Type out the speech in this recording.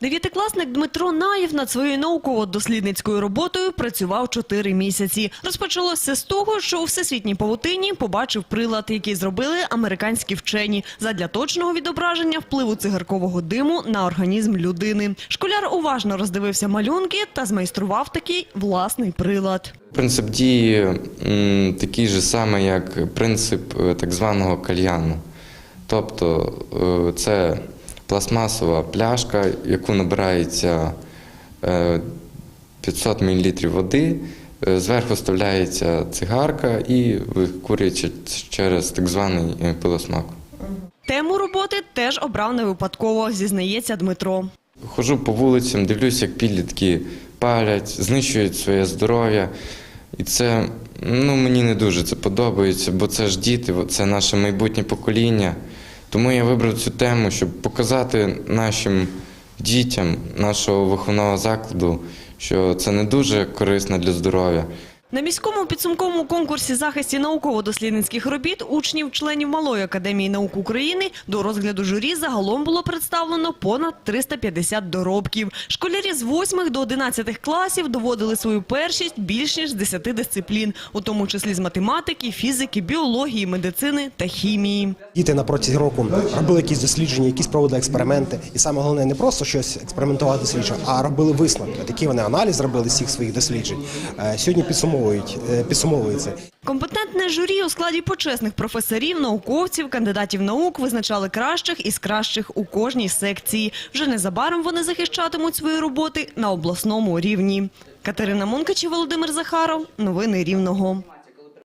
Дев'ятикласник Дмитро Наєв над своєю науково-дослідницькою роботою працював чотири місяці. Розпочалося з того, що у всесвітній павутині побачив прилад, який зробили американські вчені задля точного відображення впливу цигаркового диму на організм людини. Школяр уважно роздивився малюнки та змайстрував такий власний прилад. Принцип дії такий же самий, як принцип е, так званого кальяну. Тобто е, це пластмасова пляшка, яку набирається е, 500 мл води, е, зверху вставляється цигарка і викурюється через так званий е, пилосмак. Тему роботи теж обрав не випадково, зізнається Дмитро. Хожу по вулицям, дивлюся, як підлітки палять, знищують своє здоров'я. І це ну, мені не дуже це подобається, бо це ж діти, це наше майбутнє покоління. Тому я вибрав цю тему, щоб показати нашим дітям нашого виховного закладу, що це не дуже корисно для здоров'я. На міському підсумковому конкурсі захисті науково-дослідницьких робіт учнів членів Малої академії наук України до розгляду журі загалом було представлено понад 350 доробків. Школярі з 8 до 11 класів доводили свою першість більш ніж з 10 дисциплін, у тому числі з математики, фізики, біології, медицини та хімії. Діти на протязі року робили якісь дослідження, якісь проводили експерименти. І саме головне не просто щось експериментувати дослідження, а робили висновки. От Які вони аналіз робили всіх своїх досліджень. Е, Сьогодні підсумовують, е, підсумовується. Компетентне журі у складі почесних професорів, науковців, кандидатів наук визначали кращих із кращих у кожній секції. Вже незабаром вони захищатимуть свої роботи на обласному рівні. Катерина Мункач і Володимир Захаров. Новини Рівного.